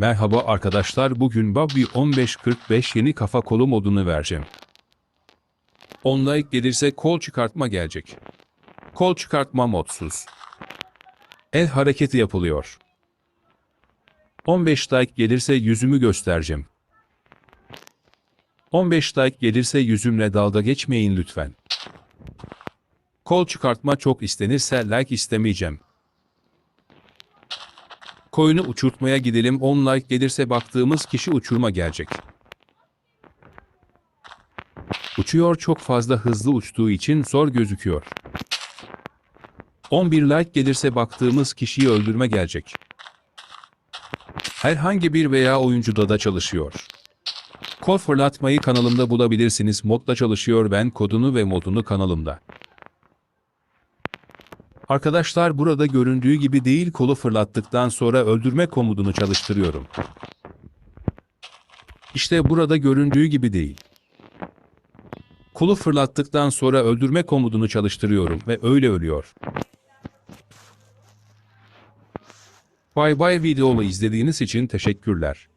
Merhaba arkadaşlar bugün Bobby 1545 yeni kafa kolu modunu vereceğim. 10 like gelirse kol çıkartma gelecek. Kol çıkartma modsuz. El hareketi yapılıyor. 15 like gelirse yüzümü göstereceğim. 15 like gelirse yüzümle dalga geçmeyin lütfen. Kol çıkartma çok istenirse like istemeyeceğim. Koyunu uçurtmaya gidelim 10 like gelirse baktığımız kişi uçurma gelecek. Uçuyor çok fazla hızlı uçtuğu için zor gözüküyor. 11 like gelirse baktığımız kişiyi öldürme gelecek. Herhangi bir veya oyuncuda da çalışıyor. Kod fırlatmayı kanalımda bulabilirsiniz. Modda çalışıyor ben kodunu ve modunu kanalımda. Arkadaşlar burada göründüğü gibi değil kolu fırlattıktan sonra öldürme komutunu çalıştırıyorum. İşte burada göründüğü gibi değil. Kolu fırlattıktan sonra öldürme komutunu çalıştırıyorum ve öyle ölüyor. Bay bay videomu izlediğiniz için teşekkürler.